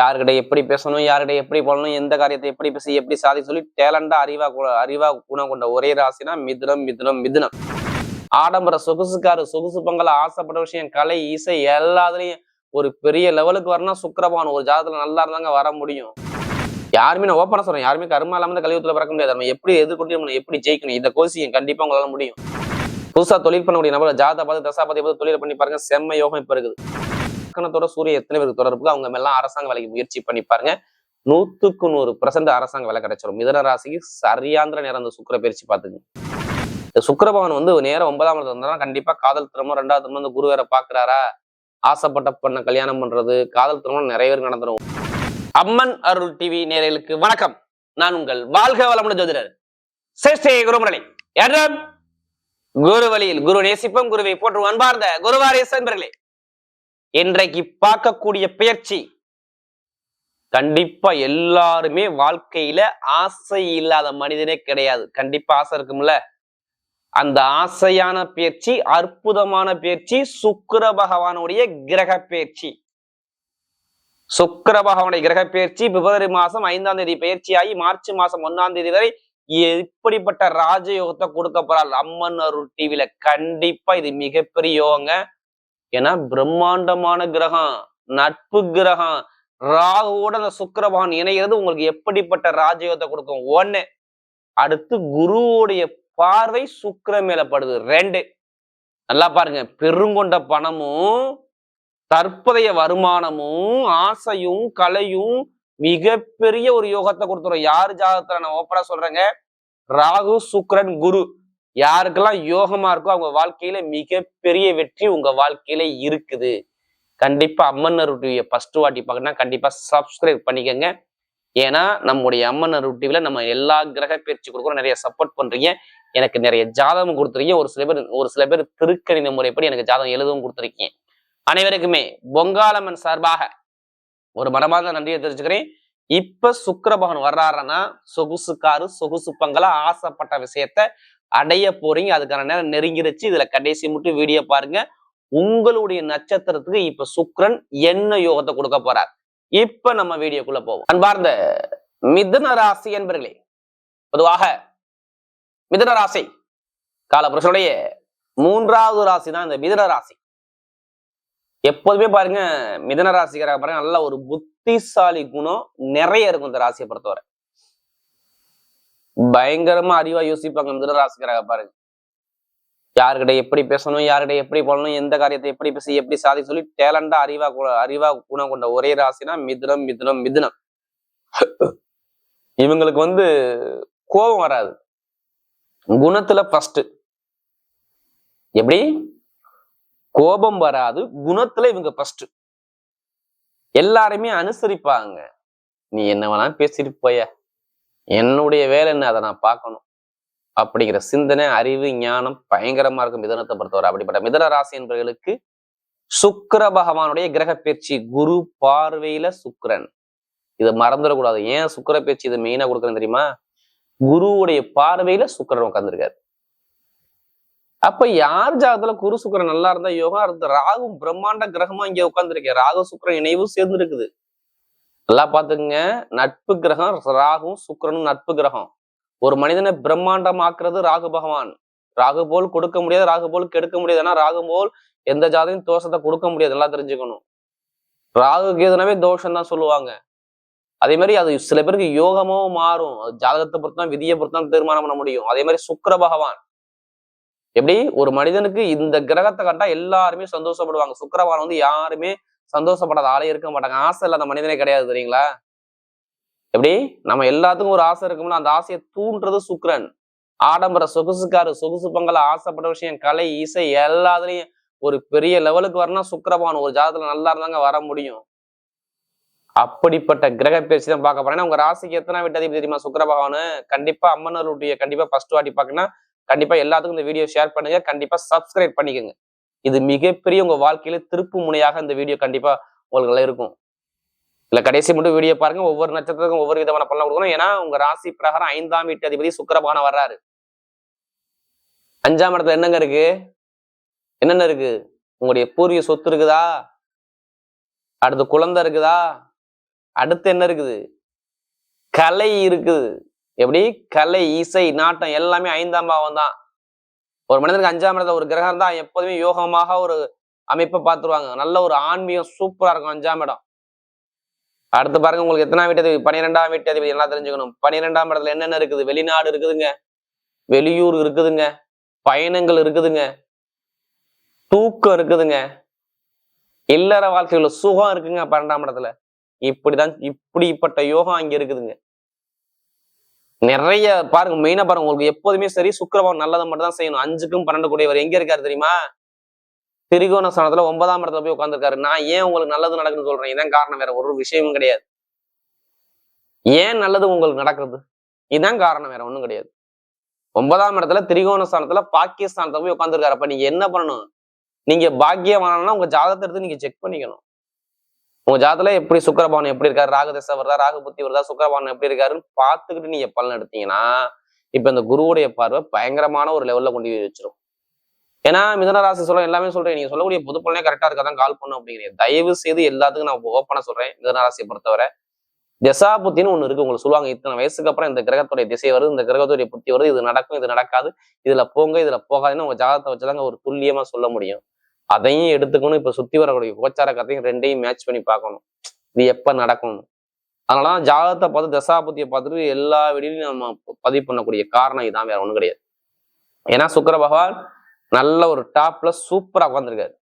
யாருக்கிட்ட எப்படி பேசணும் யாருக்கிட்ட எப்படி போடணும் எந்த காரியத்தை எப்படி பேசி எப்படி சாதி சொல்லி டேலண்டா அறிவா அறிவா குணம் கொண்ட ஒரே ராசினா மிதுனம் மிதுனம் மிதுனம். ஆடம்பர சொகுசுக்காரு சொகுசு பங்கல ஆசைப்பட்ட விஷயம் கலை இசை எல்லாத்துலயும் ஒரு பெரிய லெவலுக்கு வரணும் சுக்கிரபகவான் ஒரு ஜாதத்துல நல்லா இருந்தாங்க வர முடியும். யாருமே நான் ஓப்பனா சொல்றேன். யாருமே கருமா இல்லாம இந்த கலியுகத்துல பிறக்க முடியாது. நம்ம எப்படி எதிர்கொண்டு நம்ம எப்படி ஜெயிக்கணும்? இந்த கோசியம் கண்டிப்பா உங்களால முடியும். புதுசா தொழில் பண்ணக்கூடிய நபர் ஜாதா பார்த்து தசா பார்த்து பார்த்து தொழில் பண்ணி பாருங்க செம்ம யோகம் இப்ப இருக்குது. லக்கணத்தோட சூரிய எத்தனை பேருக்கு தொடர்புக்கு அவங்க எல்லாம் அரசாங்க வேலைக்கு முயற்சி பண்ணி பாருங்க. நூத்துக்கு நூறு பர்சன்ட் அரசாங்க வேலை கிடைச்சிடும் மிதன ராசிக்கு சரியாந்திர நேரம் அந்த சுக்கிர பயிற்சி பார்த்துங்க. இந்த சுக்கிரபவன் வந்து நேரம் ஒன்பதாம் இடத்துல இருந்தா கண்டிப்பா காதல் திருமணம் ரெண்டாவது திருமணம் இந்த குரு வேற பாக்குறாரா ஆசைப்பட்ட பண்ண கல்யாணம் பண்றது காதல் திருமணம் நிறைய பேருக்கு நடந்துடும் அம்மன் அருள் டிவி நேரலுக்கு வணக்கம். நான் உங்கள் வாழ்க வளமுடன் ஜோதிடர் சேஷ்டே குருமுரளி குரு வழியில் குரு நேசிப்பம் குருவை போற்று அன்பார்ந்த குருவாரே சென்பர்களே இன்றைக்கு பார்க்கக்கூடிய பயிற்சி கண்டிப்பா எல்லாருமே வாழ்க்கையில ஆசை இல்லாத மனிதனே கிடையாது. கண்டிப்பா ஆசை இருக்கும்ல? அந்த ஆசையான பயிற்சி அற்புதமான பயிற்சி சுக்கர பகவானுடைய கிரக பயிற்சி சுக்கிர பகவானுடைய கிரக பயிற்சி பிப்ரவரி மாசம் ஐந்தாம் தேதி பயிற்சியாகி மார்ச் மாசம் ஒன்னாம் தேதி வரை இப்படிப்பட்ட ராஜயோகத்தை கொடுக்க போறாள் அம்மன் அருள் டிவில கண்டிப்பா இது மிகப்பெரிய யோகங்க. ஏன்னா பிரம்மாண்டமான கிரகம் நட்பு கிரகம் ராகுவோட அந்த சுக்கரபகவான் இணைகிறது உங்களுக்கு எப்படிப்பட்ட ராஜயோகத்தை கொடுக்கும்? ஒண்ணு அடுத்து குருவுடைய பார்வை சுக்கர மேலப்படுது ரெண்டு நல்லா பாருங்க. பெருங்கொண்ட பணமும் தற்போதைய வருமானமும் ஆசையும் கலையும் மிகப்பெரிய ஒரு யோகத்தை கொடுத்துரும். யாரு ஜாதகத்துல நான் ஓப்பரா சொல்றேங்க? ராகு சுக்ரன் குரு. யாருக்கெல்லாம் யோகமா இருக்கோ அவங்க வாழ்க்கையில மிகப்பெரிய வெற்றி உங்க வாழ்க்கையில இருக்குது. கண்டிப்பா அம்மன் டிவியை ஃபர்ஸ்ட் வாட்டி பார்க்கணும்னா கண்டிப்பா சப்ஸ்கிரைப் பண்ணிக்கோங்க. ஏன்னா நம்முடைய அம்மன் டிவில நம்ம எல்லா கிரக பயிற்சி கொடுக்குறோம் நிறைய சப்போர்ட் பண்றீங்க. எனக்கு நிறைய ஜாதகம் கொடுத்துருக்கீங்க. ஒரு சில பேர் ஒரு சில பேர் திருக்கணித முறைப்படி எனக்கு ஜாதகம் எழுதவும் கொடுத்துருக்கீங்க. அனைவருக்குமே பொங்காலம்மன் சார்பாக ஒரு மனமார்ந்த நன்றியை தெரிஞ்சுக்கிறேன் இப்ப சுக்கிரபகன் வர்றாருன்னா சொகுசு காரு சொகுசு பங்களா ஆசைப்பட்ட விஷயத்த அடைய போறீங்க. அதுக்கான நேரம் நெருங்கிருச்சு. இதுல கடைசி மட்டும் வீடியோ பாருங்க. உங்களுடைய நட்சத்திரத்துக்கு இப்ப சுக்ரன் என்ன யோகத்தை கொடுக்க போறார்? இப்ப நம்ம வீடியோக்குள்ள போவோம். அன்பார்ந்த மிதுன ராசி என்பர்களே பொதுவாக மிதன ராசி காலபுருஷனுடைய மூன்றாவது ராசி தான் இந்த மிதன ராசி. எப்போதுமே பாருங்க மிதன ராசிக்காரங்க பாருங்க நல்ல ஒரு புத்திசாலி குணம் நிறைய இருக்கும் இந்த ராசியை பொறுத்தவரை. பயங்கரமா அறிவா யோசிப்பாங்க இந்த ராசிக்காரங்க பாருங்க. யாருக்கிட்ட எப்படி பேசணும் யாருக்கிட்ட எப்படி பண்ணணும் எந்த காரியத்தை எப்படி பேசி எப்படி சாதி சொல்லி டேலண்டா அறிவா அறிவா குணம் கொண்ட ஒரே ராசினா மிதுனம் மிதுனம் மிதுனம். இவங்களுக்கு வந்து கோபம் வராது. குணத்துல ஃபர்ஸ்ட் எப்படி? கோபம் வராது. குணத்துல இவங்க ஃபர்ஸ்ட் எல்லாருமே அனுசரிப்பாங்க. நீ என்ன வேணா பேசிட்டு போய. என்னுடைய வேலை என்ன? அதை நான் பார்க்கணும். அப்படிங்கிற சிந்தனை அறிவு ஞானம் பயங்கரமா இருக்கும் மிதனத்தை பொறுத்தவரை. அப்படிப்பட்ட மிதன ராசி என்பவர்களுக்கு சுக்கர பகவானுடைய கிரக பயிற்சி குரு பார்வையில சுக்கரன். இதை மறந்துடக்கூடாது. ஏன் சுக்கிர பயிற்சி இதை மெயினா கொடுக்குறேன் தெரியுமா? குருவுடைய பார்வையில சுக்கிரன் உட்காந்துருக்காரு அப்ப யார் ஜாதத்துல குரு சுக்கரன் நல்லா இருந்தா யோகா இருந்து ராகும் பிரம்மாண்ட கிரகமா இங்க உட்கார்ந்துருக்கேன் ராகு சுக்கரன் இணைவும் சேர்ந்து இருக்குது நல்லா பாத்துக்கங்க நட்பு கிரகம் ராகும் சுக்கரனும் நட்பு கிரகம். ஒரு மனிதனை பிரம்மாண்டமாக்குறது ராகு பகவான். ராகு போல் கொடுக்க முடியாது ராகு போல் கெடுக்க முடியாது. ஆனா ராகு போல் எந்த ஜாதையும் தோஷத்தை கொடுக்க முடியாது. நல்லா தெரிஞ்சுக்கணும். ராகு கேதுனாவே தோஷம் தான் சொல்லுவாங்க. அதே மாதிரி அது சில பேருக்கு யோகமாவும் மாறும். அது ஜாதகத்தை பொறுத்தான் விதியை பொறுத்தான் தீர்மானம் பண்ண முடியும். அதே மாதிரி சுக்கர பகவான். எப்படி? ஒரு மனிதனுக்கு இந்த கிரகத்தை கண்டா எல்லாருமே சந்தோஷப்படுவாங்க. சுக்கரவாரம் வந்து யாருமே சந்தோஷப்படாத ஆளே இருக்க மாட்டாங்க. ஆசை இல்லாத மனிதனே கிடையாது தெரியுங்களா? எப்படி? நம்ம எல்லாத்துக்கும் ஒரு ஆசை இருக்கும்ல அந்த ஆசையை தூண்டுறது சுக்கரன். ஆடம்பர சொகுசுக்காரு சொகுசு பங்கல ஆசைப்பட்ட விஷயம் கலை இசை எல்லாத்துலயும் ஒரு பெரிய லெவலுக்கு வரணும் சுக்கரபான் ஒரு ஜாதத்துல நல்லா இருந்தாங்க வர முடியும். அப்படிப்பட்ட கிரக பயிற்சி தான் பார்க்க போறேன். உங்க ராசிக்கு எத்தனை வீட்டு தெரியுமா? சுக்கிர பகவானு கண்டிப்பா அம்மனருடைய கண்டிப்பா ஃபர்ஸ்ட் வாட்டி பார்க்கணும் கண்டிப்பா எல்லாத்துக்கும் இந்த வீடியோ ஷேர் பண்ணுங்க. கண்டிப்பா சப்ஸ்கிரைப் பண்ணிக்கோங்க. இது மிகப்பெரிய உங்க வாழ்க்கையில திருப்பு முனையாக இந்த வீடியோ கண்டிப்பா உங்களுக்கு இருக்கும். இல்ல கடைசி மட்டும் வீடியோ பாருங்க. ஒவ்வொரு நட்சத்திரத்துக்கும் ஒவ்வொரு விதமான பலன் கொடுக்கணும். ஏன்னா உங்க ராசி பிரகாரம் ஐந்தாம் வீட்டு அதிபதி சுக்கரபானம் வர்றாரு. அஞ்சாம் இடத்துல என்னங்க இருக்கு? என்னென்ன இருக்கு? உங்களுடைய பூர்வீக சொத்து இருக்குதா? அடுத்து குழந்தை இருக்குதா? அடுத்து என்ன இருக்குது? கலை இருக்குது. எப்படி? கலை இசை நாட்டம் எல்லாமே ஐந்தாம் பாவம் தான். ஒரு மனிதனுக்கு அஞ்சாம் இடத்துல ஒரு கிரகம் தான் எப்போதுமே யோகமாக ஒரு அமைப்பை பார்த்துருவாங்க. நல்ல ஒரு ஆன்மீகம் சூப்பரா இருக்கும் அஞ்சாம் இடம். அடுத்து பாருங்க உங்களுக்கு எத்தனாம் வீட்டு அதிபதி? பன்னிரெண்டாம் வீட்டு அதிபதி எல்லாம் தெரிஞ்சுக்கணும். பன்னிரெண்டாம் இடத்துல என்னென்ன இருக்குது? வெளிநாடு இருக்குதுங்க. வெளியூர் இருக்குதுங்க. பயணங்கள் இருக்குதுங்க. தூக்கம் இருக்குதுங்க. இல்லற வாழ்க்கையில சுகம் இருக்குங்க பன்னெண்டாம் இடத்துல. இப்படிதான் இப்படிப்பட்ட யோகம் அங்க இருக்குதுங்க. நிறைய பாருங்க மெயினா பாருங்க உங்களுக்கு எப்போதுமே சரி சுக்கிரபவன் நல்லதை மட்டும் தான் செய்யணும். அஞ்சுக்கும் பன்னெண்டு கூடியவர் எங்க இருக்காரு தெரியுமா? திரிகோண ஸ்தானத்துல ஒன்பதாம் இடத்துல போய் உட்காந்துருக்காரு நான் ஏன் உங்களுக்கு நல்லது நடக்குதுன்னு சொல்றேன்? இதான் காரணம் வேற ஒரு விஷயமும் கிடையாது. ஏன் நல்லது உங்களுக்கு நடக்குது? இதான் காரணம் வேற ஒண்ணும் கிடையாது. ஒன்பதாம் இடத்துல திரிகோண ஸ்தானத்துல பாகிஸ்தானத்துல போய் உட்காந்துருக்காரு அப்ப நீங்க என்ன பண்ணணும்? நீங்க பாக்கியமானா உங்க ஜாதகத்தை எடுத்து நீங்க செக் பண்ணிக்கணும். உங்க ஜாதத்துல எப்படி சுக்கரபவன் எப்படி இருக்காரு? ராகு தசை வருதா? ராகு புத்தி வருதா? சுக்கரபவன் எப்படி இருக்காருன்னு பார்த்துக்கிட்டு நீங்க பலன் எடுத்தீங்கன்னா இப்ப இந்த குருவுடைய பார்வை பயங்கரமான ஒரு லெவல்ல கொண்டு போய் வச்சிரும். ஏன்னா மிதனராசி சொல்ல எல்லாமே சொல்றேன். நீங்க சொல்லக்கூடிய பொது பலனே கரெக்டா இருக்காதான் கால் பண்ணும் அப்படிங்கிறீங்க. தயவு செய்து எல்லாத்துக்கும் நான் ஓப்பனா சொல்றேன். மிதனராசியை பொறுத்தவரை. தசாபுத்தின்னு ஒண்ணு இருக்கு. உங்களுக்கு சொல்லுவாங்க இத்தனை வயசுக்கு அப்புறம் இந்த கிரகத்துடைய திசை வருது இந்த கிரகத்துடைய புத்தி வருது. இது நடக்கும் இது நடக்காது. இதுல போங்க இதுல போகாதுன்னு உங்க ஜாதகத்தை வச்சுதாங்க ஒரு துல்லியமா சொல்ல முடியும். அதையும் எடுத்துக்கணும். இப்ப சுத்தி வரக்கூடிய கோச்சார கதையும் ரெண்டையும் மேட்ச் பண்ணி பார்க்கணும். இது எப்ப அதனால தான் ஜாதகத்தை பார்த்து தசாபத்தியை பார்த்துட்டு எல்லா வெளியிலையும் நம்ம பதிவு பண்ணக்கூடிய காரணம் இதான் வேற ஒன்றும் கிடையாது. ஏன்னா சுக்கர பகவான் நல்ல ஒரு டாப்ல சூப்பரா உட்காந்துருக்காரு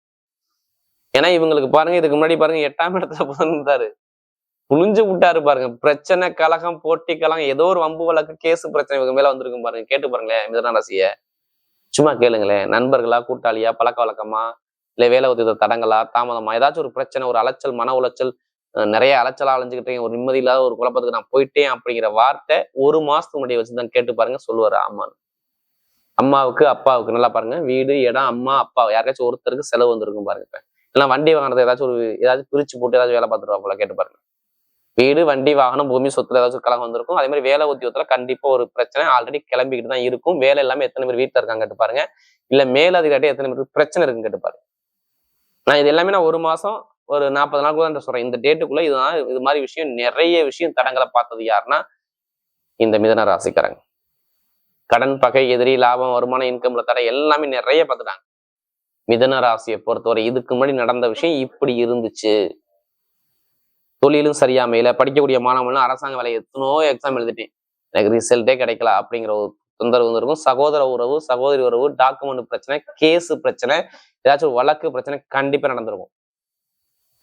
ஏன்னா இவங்களுக்கு பாருங்க இதுக்கு முன்னாடி பாருங்க எட்டாம் இடத்துல இருந்தாரு. புளிஞ்சு விட்டாரு பாருங்க. பிரச்சனை கலகம் போட்டி கலகம் ஏதோ ஒரு வம்பு வழக்கு கேஸ் பிரச்சனை இவங்க மேல வந்திருக்கும் பாருங்க. கேட்டு பாருங்களேன் மிதன ராசிய சும்மா கேளுங்களேன். நண்பர்களா கூட்டாளியா பழக்க வழக்கமா? இல்லை வேலை உதவி தடங்களா தாமதமா ஏதாச்சும் ஒரு பிரச்சனை ஒரு அலைச்சல் மன உளைச்சல் நிறைய அலைச்சலா அலைஞ்சுக்கிட்டேன் ஒரு நிம்மதி இல்லாத ஒரு குழப்பத்துக்கு நான் போயிட்டேன் அப்படிங்கிற வார்த்தை ஒரு மாசத்துக்கு முன்னாடி வச்சுதான் கேட்டு பாருங்க சொல்லுவாரு ஆமான்னு அம்மாவுக்கு அப்பாவுக்கு நல்லா பாருங்க வீடு இடம் அம்மா அப்பா யாருக்காச்சும் ஒருத்தருக்கு செலவு வந்திருக்கும் பாருங்க இல்லைன்னா வண்டி வாங்கினது ஏதாச்சும் ஒரு ஏதாச்சும் பிரிச்சு போட்டு ஏதாச்சும் வேலை பார்த்துருவா போல கேட்டு பாருங்க. வீடு வண்டி வாகனம் பூமி சொத்துல ஏதாச்சும் கலகம் வந்திருக்கும். அதே மாதிரி வேலை உத்தியோகத்துல கண்டிப்பா ஒரு பிரச்சனை ஆல்ரெடி கிளம்பிக்கிட்டு தான் இருக்கும். வேலை எல்லாமே எத்தனை பேர் வீட்டில் இருக்காங்க கேட்டு பாருங்க. இல்ல மேலதிகாரி எத்தனை பேருக்கு பிரச்சனை இருக்குன்னு கேட்டு பாருங்க. நான் இது எல்லாமே நான் ஒரு மாசம் ஒரு நாற்பது நாள் கூட சொல்றேன். இந்த டேட்டுக்குள்ள இதுதான் இது மாதிரி விஷயம் நிறைய விஷயம் தடங்களை பார்த்தது யாருன்னா இந்த மிதன ராசிக்காரங்க. கடன் பகை எதிரி லாபம் வருமானம் இன்கம்ல தடை எல்லாமே நிறைய பார்த்துட்டாங்க. மிதன ராசியை பொறுத்தவரை இதுக்கு முன்னாடி நடந்த விஷயம் இப்படி இருந்துச்சு. தொழிலும் சரியாமையில படிக்கக்கூடிய மாணவர்களும் அரசாங்க வேலை எத்தனோ எக்ஸாம் எழுதிட்டேன். எனக்கு ரிசல்ட்டே கிடைக்கல அப்படிங்கிற ஒரு தொந்தரவு இருக்கும். சகோதர உறவு சகோதரி உறவு டாக்குமெண்ட் பிரச்சனை கேஸு பிரச்சனை ஏதாச்சும் ஒரு வழக்கு பிரச்சனை கண்டிப்பா நடந்திருக்கும்.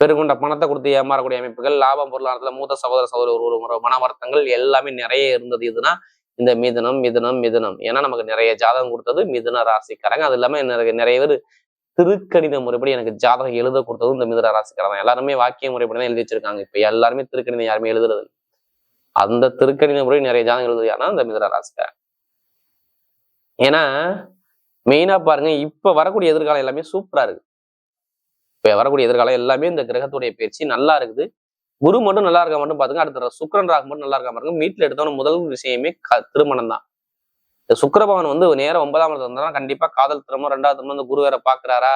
பெருகுண்ட பணத்தை கொடுத்து ஏமாறக்கூடிய அமைப்புகள் லாபம் பொருளாதாரத்தில் மூத்த சகோதர சகோதரி ஒரு மன வருத்தங்கள் எல்லாமே நிறைய இருந்தது. இதுனா இந்த மிதனம் மிதனம் மிதனம். ஏன்னா நமக்கு நிறைய ஜாதகம் கொடுத்தது மிதன ராசிக்காரங்க. அது இல்லாம நிறைய நிறைய பேர் திருக்கணித முறைப்படி எனக்கு ஜாதகம் எழுத கொடுத்ததும் இந்த மிதன ராசிக்காரங்க எல்லாருமே வாக்கிய முறைப்படி தான் எழுதி வச்சிருக்காங்க. இப்ப எல்லாருமே திருக்கணிதம் யாருமே எழுதுறது அந்த திருக்கணித முறை நிறைய ஜாதகம் எழுதுது யாருன்னா இந்த மிதன ராசிக்காரன் ஏன்னா மெயினா பாருங்க இப்ப வரக்கூடிய எதிர்காலம் எல்லாமே சூப்பரா இருக்கு. இப்ப வரக்கூடிய எதிர்காலம் எல்லாமே இந்த கிரகத்துடைய பயிற்சி நல்லா இருக்குது. குரு மட்டும் நல்லா இருக்க மட்டும் பாத்துங்க அடுத்த சுக்கரன் ராகு மட்டும் நல்லா இருக்க பாருங்க வீட்டில் எடுத்தவன முதல் விஷயமே க திருமணம் தான் இந்த சுக்கரபவன் வந்து நேரம் ஒன்பதாம் இடத்துல இருந்தாலும் கண்டிப்பா காதல் திருமணம் ரெண்டாவது திருமணம் இந்த குரு வேற பாக்குறாரா?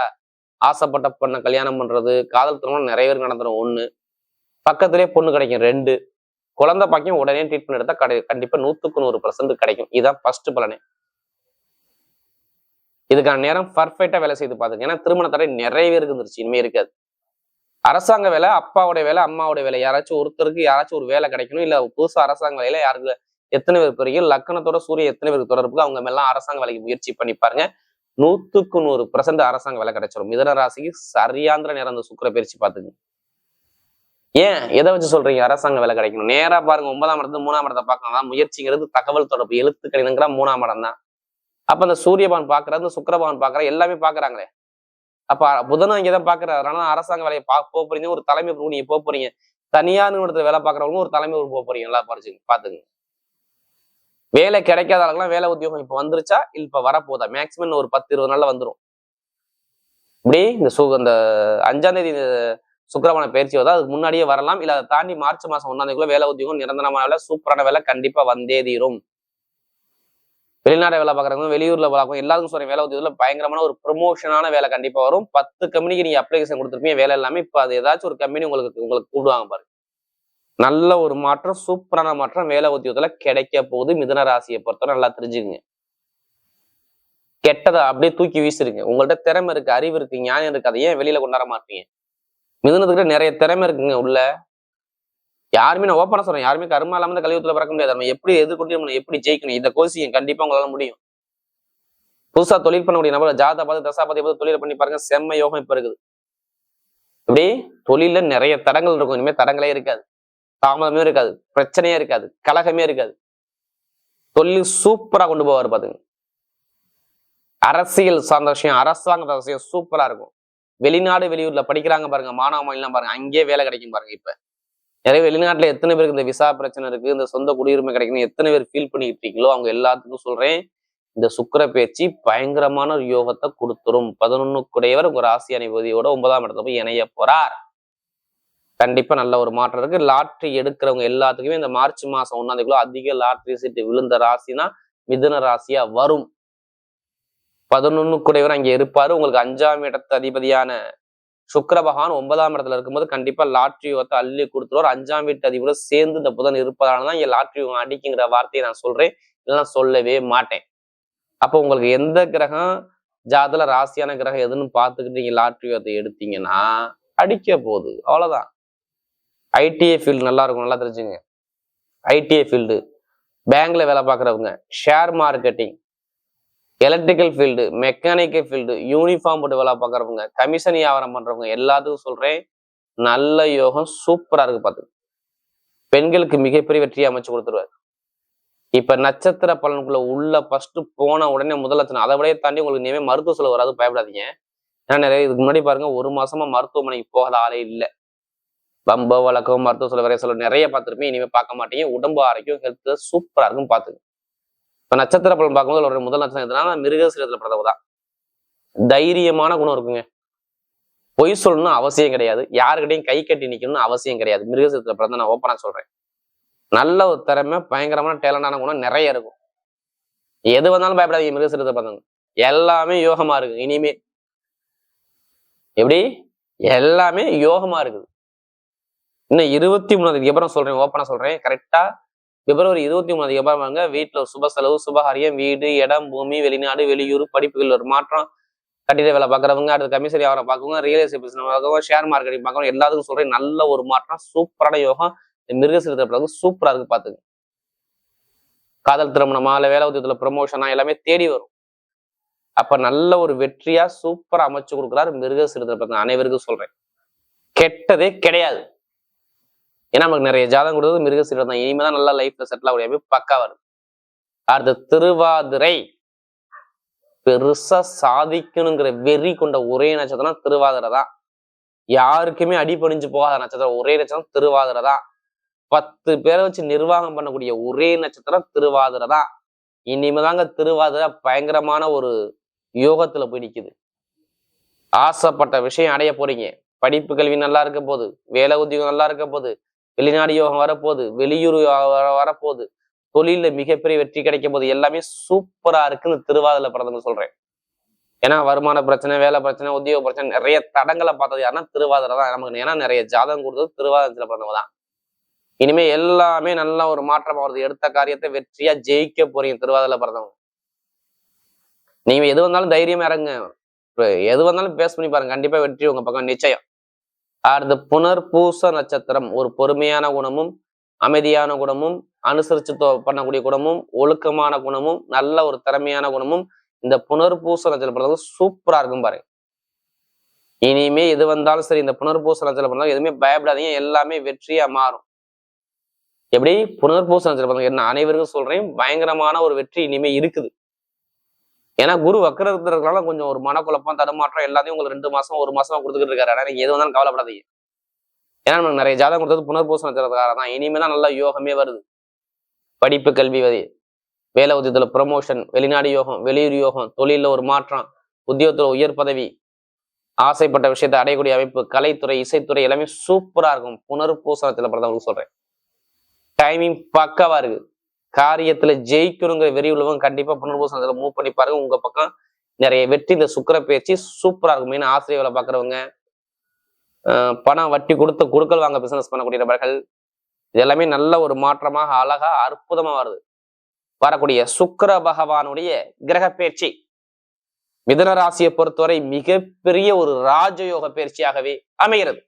ஆசைப்பட்ட பொண்ணை கல்யாணம் பண்றது காதல் திருமணம் நிறைய பேருக்கு நடந்துடும் ஒண்ணு பக்கத்திலேயே பொண்ணு கிடைக்கும். ரெண்டு குழந்தை பாக்கியம் உடனே ட்ரீட்மெண்ட் எடுத்தா கடை கண்டிப்பா நூத்துக்கு நூறு பர்சன்ட் கிடைக்கும். இதுதான் ஃபர்ஸ்ட் பலனே. இதுக்கான நேரம் பர்ஃபெக்டாக வேலை செய்து பார்த்துங்க. ஏன்னா திருமண தடை நிறையவே இருந்துருச்சு. இனிமே இருக்காது. அரசாங்க வேலை அப்பாவுடைய வேலை அம்மாவுடைய வேலை. யாராச்சும் ஒருத்தருக்கு யாராச்சும் ஒரு வேலை கிடைக்கணும் இல்ல புதுசா அரசாங்க வேலையில யாருக்கு எத்தனை பேர் வரைக்கும் லக்கணத்தோட சூரிய எத்தனை பேருக்கு தொடர்புக்கு அவங்க எல்லாம் அரசாங்க வேலைக்கு முயற்சி பண்ணி பாருங்க. நூத்துக்கு நூறு பர்சன்ட் அரசாங்க வேலை கிடைச்சிடும் மிதன ராசிக்கு சரியாந்திர நேரம் அந்த சுக்கர பயிற்சி பார்த்துங்க ஏன்? எதை வச்சு சொல்றீங்க? அரசாங்க வேலை கிடைக்கணும். நேரா பாருங்க ஒன்பதாம் இடத்து மூணாம் இடத்தை பார்க்கலாம் முயற்சிங்கிறது தகவல் தொடர்பு எழுத்து கணிதங்கிற மூணாம் இடம் தான். அப்ப அந்த சூரியபான் பாக்குறது இந்த சுக்கரபான் பாக்குற எல்லாமே பாக்குறாங்களே. அப்ப புதனும் இங்கதான் பார்க்குறாரு அதனால அரசாங்க வேலையை பா போக போறீங்க. ஒரு தலைமை பொறுப்பு நீங்க போக போறீங்க. தனியார் நிறுவனத்தில் வேலை பார்க்குறவங்களும் ஒரு தலைமை போக போறீங்க. எல்லாம் வேலை கிடைக்காத ஆளுங்களாம் வேலை உத்தியோகம் இப்ப வந்துருச்சா? இல்ல இப்ப வரப்போதா? மேக்சிமம் ஒரு பத்து இருபது நாளில் வந்துரும். இப்படி இந்த சு இந்த அஞ்சாம் தேதி இந்த பயிற்சி வருதா? அதுக்கு முன்னாடியே வரலாம். இல்ல அதை தாண்டி மார்ச் மாதம் ஒன்றாம் தேதிக்குள்ள வேலை உத்தியோகம் நிரந்தரமான வேலை சூப்பரான வேலை கண்டிப்பா வந்தே தீரும். வெளிநாடு வேலை பார்க்குறவங்க வெளியூர்ல பார்க்கும் எல்லாருக்கும் சொல்றேன் வேலை உத்தியோகத்துல பயங்கரமான ஒரு ப்ரொமோஷனான வேலை கண்டிப்பா வரும். பத்து கம்பெனிக்கு நீங்க அப்ளிகேஷன் கொடுத்துருப்பீங்க வேலை எல்லாமே இப்போ அது ஏதாச்சும் ஒரு கம்பெனி உங்களுக்கு உங்களுக்கு கூடுவாங்க பாருங்க நல்ல ஒரு மாற்றம் சூப்பரான மாற்றம் வேலை உத்தியோகத்தில் கிடைக்க போகுது. மிதன ராசியை பொறுத்தவரை நல்லா தெரிஞ்சுக்குங்க. கெட்டதை அப்படியே தூக்கி வீசிருங்க. உங்கள்ட்ட திறமை இருக்கு அறிவு இருக்கு ஞானம் இருக்கு அதை ஏன் வெளியில கொண்டாட மாட்டீங்க? மிதுனத்துக்கிட்ட நிறைய திறமை இருக்குங்க உள்ள. யாருமே நான் ஓப்பனா சொல்றேன். யாருமே கருமா இல்லாம இந்த கலியுகத்துல பிறக்க முடியாது. நம்ம எப்படி எதிர்கொண்டு நம்ம எப்படி ஜெயிக்கணும்? இந்த கோசியம் கண்டிப்பா உங்களால முடியும். புதுசா தொழில் பண்ணக்கூடிய நபர் ஜாதா பார்த்து தசா பார்த்து பார்த்து தொழில் பண்ணி பாருங்க செம்ம யோகம் இப்ப இருக்குது. இப்படி தொழில நிறைய தடங்கள் இருக்கும். இனிமே தடங்களே இருக்காது. தாமதமே இருக்காது. பிரச்சனையே இருக்காது. கலகமே இருக்காது. தொழில் சூப்பரா கொண்டு போவார் பாத்துங்க. அரசியல் சார்ந்த விஷயம் அரசாங்க விஷயம் சூப்பரா இருக்கும். வெளிநாடு வெளியூர்ல படிக்கிறாங்க பாருங்க. மாணவ மாநிலம் பாருங்க. அங்கேயே வேலை கிடைக்கும் பாருங்க இப்ப. நிறைய வெளிநாட்டுல எத்தனை பேருக்கு இந்த விசா பிரச்சனை இருக்கு இந்த சொந்த குடியுரிமை கிடைக்கணும் எத்தனை பேர் ஃபீல் பண்ணிட்டு இருக்கீங்களோ அவங்க எல்லாத்துக்கும் சொல்றேன். இந்த சுக்கிர பேச்சு பயங்கரமான ஒரு யோகத்தை கொடுத்துரும். பதினொன்னுக்குடையவர் உங்க ராசி அணிபதியோட ஒன்பதாம் இடத்துல போய் இணைய போறார். கண்டிப்பா நல்ல ஒரு மாற்றம் இருக்கு. லாட்ரி எடுக்கிறவங்க எல்லாத்துக்குமே இந்த மார்ச் மாசம் ஒன்னாம் அதிக லாட்ரி சீட்டு விழுந்த ராசினா மிதுன ராசியா வரும். பதினொன்னுக்குடையவர் அங்கே இருப்பாரு. உங்களுக்கு அஞ்சாம் இடத்து அதிபதியான சுக்கர பகவான் ஒன்பதாம் இடத்துல இருக்கும்போது கண்டிப்பா லாட்ரி யுகத்தை அள்ளி கொடுத்துருவார். அஞ்சாம் வீட்டு அதிபரோட சேர்ந்து இந்த புதன் இருப்பதால தான் இங்க லாட்ரி யுகம் அடிக்குங்கிற வார்த்தையை நான் சொல்றேன். இல்லைன்னா சொல்லவே மாட்டேன். அப்போ உங்களுக்கு எந்த கிரகம்? ஜாதல ராசியான கிரகம் எதுன்னு பார்த்துக்கிட்டு நீங்க லாட்ரி யுகத்தை எடுத்தீங்கன்னா அடிக்க போகுது. அவ்வளவுதான். ஐடிஐ ஃபீல்டு நல்லா இருக்கும் நல்லா தெரிஞ்சுங்க. ஐடிஐ ஃபீல்டு பேங்க்ல வேலை பார்க்குறவங்க share marketing electrical field mechanical field uniform போட்டு வேலை பார்க்குறவங்க கமிஷன் வியாபாரம் பண்றவங்க எல்லாத்துக்கும் சொல்றேன் நல்ல யோகம் சூப்பரா இருக்கு பார்த்து. பெண்களுக்கு மிகப்பெரிய வெற்றியை அமைச்சு கொடுத்துருவாரு. இப்போ நட்சத்திர பலனுக்குள்ள உள்ள ஃபர்ஸ்ட் போன உடனே முதல் லட்சணம் அதை விட தாண்டி உங்களுக்கு இனிமே மருத்துவ செலவு வராது பயப்படாதீங்க. ஏன்னா நிறைய இதுக்கு முன்னாடி பாருங்க ஒரு மாசமா மருத்துவமனைக்கு போகாத ஆளே இல்லை. பம்ப வழக்கம் மருத்துவ செலவு வரைய செலவு நிறைய பார்த்துருப்பேன் இனிமேல் பார்க்க மாட்டீங்க. உடம்பு ஆரோக்கியம் ஹெல்த்து சூப்பராக இருக்கும் பார்த்துங்க இப்போ நட்சத்திர பலன் பார்க்கும்போது அவருடைய முதல் நட்சத்திரம் எதுனா மிருகசீரத்தில் பிறந்தவ தான் தைரியமான குணம் இருக்குங்க. பொய் சொல்லணும்னு அவசியம் கிடையாது. யாருக்கிட்டையும் கை கட்டி நிக்கணும்னு அவசியம் கிடையாது. மிருகசீரத்தில் பிறந்த நான் ஓப்பனா சொல்றேன். நல்ல ஒரு திறமை பயங்கரமான டேலண்டான குணம் நிறைய இருக்கும். எது வந்தாலும் பயப்படாதீங்க மிருகசீரத்தை பிறந்தவங்க. எல்லாமே யோகமா இருக்கு இனிமே எப்படி? எல்லாமே யோகமா இருக்குது. இன்னும் இருபத்தி மூணாவதுக்கு அப்புறம் சொல்றேன் ஓப்பனா சொல்றேன். கரெக்டா பிப்ரவரி இருபத்தி மூணு அப்புறம் வாங்க வீட்டுல ஒரு சுப செலவு சுபகாரியம் வீடு இடம் பூமி வெளிநாடு வெளியூர் படிப்புகள் ஒரு மாற்றம். கட்டிட வேலை பார்க்குறவங்க அடுத்து கமிஷன் வியாபாரம் பார்க்கவங்க ரியல் எஸ்டேட் பிசினஸ் பார்க்கவங்க ஷேர் மார்க்கெட்டிங் பார்க்கறவங்க எல்லாத்துக்கும் சொல்கிறேன் நல்ல ஒரு மாற்றம் சூப்பரான யோகம். இந்த பிறகு சூப்பரா இருக்கு பார்த்துங்க காதல் திருமணமா இல்லை வேலை உத்தியத்தில் ப்ரமோஷனா எல்லாமே தேடி வரும். அப்ப நல்ல ஒரு வெற்றியா சூப்பரா அமைச்சு கொடுக்குறாரு மிருகசீரத்தில் பிறகு அனைவருக்கும் சொல்றேன். கெட்டதே கிடையாது. ஏன்னா நமக்கு நிறைய ஜாதகம் கொடுத்தது மிருகசீரம் தான். இனிமேதான் நல்லா லைஃப்ல செட்டில் ஆக பக்கா வரும். அடுத்து திருவாதிரை. பெருசா சாதிக்கணுங்கிற வெறி கொண்ட ஒரே நட்சத்திரம் திருவாதிரை தான். யாருக்குமே அடிபணிஞ்சு போகாத நட்சத்திரம். ஒரே நட்சத்திரம் திருவாதிரை தான். பத்து பேரை வச்சு நிர்வாகம் பண்ணக்கூடிய ஒரே நட்சத்திரம் திருவாதிரை தான். இனிமேதாங்க திருவாதிரை பயங்கரமான ஒரு யோகத்துல போய் நிக்குது. ஆசைப்பட்ட விஷயம் அடைய போறீங்க. படிப்பு கல்வி நல்லா இருக்க போகுது வேலை உத்தியோகம் நல்லா இருக்க போகுது வெளிநாடு யோகம் வரப்போகுது வெளியூர் யோகம் வர வரப்போகுது. தொழில மிகப்பெரிய வெற்றி கிடைக்க போது எல்லாமே சூப்பரா இருக்குன்னு திருவாதிரை பிறந்தவங்க சொல்றேன் ஏன்னா வருமான பிரச்சனை வேலை பிரச்சனை உத்தியோக பிரச்சனை நிறைய தடங்களை பார்த்தது யாருன்னா திருவாதிரை தான் நமக்கு. ஏன்னா நிறைய ஜாதகம் கொடுத்தது திருவாதிரத்துல பிறந்தவங்க தான். இனிமே எல்லாமே நல்ல ஒரு மாற்றம் வருது. எடுத்த காரியத்தை வெற்றியா ஜெயிக்க போறீங்க திருவாதிரை பிறந்தவங்க நீங்க எது வந்தாலும் தைரியமா இறங்க எது வந்தாலும் பேஸ் பண்ணி பாருங்க. கண்டிப்பா வெற்றி உங்க பக்கம் நிச்சயம். அடுத்து புனர்பூச நட்சத்திரம் ஒரு பொறுமையான குணமும் அமைதியான குணமும் அனுசரிச்சு பண்ணக்கூடிய குணமும் ஒழுக்கமான குணமும் நல்ல ஒரு திறமையான குணமும் இந்த புனர்பூச நட்சத்திரம் பிறந்தவங்க சூப்பரா இருக்கும் பாருங்க. இனிமே எது வந்தாலும் சரி இந்த புனர்பூச நட்சத்திரம் பிறந்தவங்க எதுவுமே பயப்படாதீங்க எல்லாமே வெற்றியா மாறும். எப்படி? புனர்பூச நட்சத்திரம் பிறந்தவங்க என்ன அனைவருக்கும் சொல்றேன் பயங்கரமான ஒரு வெற்றி இனிமே இருக்குது. ஏன்னா குரு வக்கரத்துறதுனால கொஞ்சம் ஒரு மனக்குழப்பம் தடுமாற்றம் எல்லாத்தையும் உங்களுக்கு ரெண்டு மாசம் ஒரு மாசமா கொடுத்துக்கிட்டு இருக்காரு. ஆனால் நீங்க எது வந்தாலும் கவலைப்படாதீங்க. ஏன்னா நமக்கு நிறைய ஜாதகம் கொடுத்தது புனர்பூச நட்சத்திரக்காரன் தான் இனிமே தான் நல்ல யோகமே வருது. படிப்பு கல்வி வதி வேலை உத்தியத்துல ப்ரமோஷன் வெளிநாடு யோகம் வெளியூர் யோகம் தொழில ஒரு மாற்றம் உத்தியோகத்துல உயர் பதவி ஆசைப்பட்ட விஷயத்தை அடையக்கூடிய அமைப்பு கலைத்துறை இசைத்துறை எல்லாமே சூப்பரா இருக்கும். புனர்பூசணத்துல பிறந்தவங்களுக்கு சொல்றேன். டைமிங் பக்காவா இருக்கு. காரியத்துல ஜெயிக்கணுங்கிற வெறி உள்ளவங்க கண்டிப்பா புனர்பூசணத்துல மூவ் பண்ணி பாருங்க. உங்க பக்கம் நிறைய வெற்றி இந்த சுக்கர பேச்சு சூப்பரா இருக்கும். மெயின் ஆசிரியர் வேலை பாக்குறவங்க பணம் வட்டி கொடுத்து கொடுக்கல் வாங்க பிசினஸ் பண்ணக்கூடிய நபர்கள் இது எல்லாமே நல்ல ஒரு மாற்றமாக அழகா அற்புதமா வருது. வரக்கூடிய சுக்கிர பகவானுடைய கிரக பயிற்சி. மிதன ராசியை பொறுத்தவரை மிகப்பெரிய ஒரு ராஜயோக பயிற்சியாகவே அமைகிறது.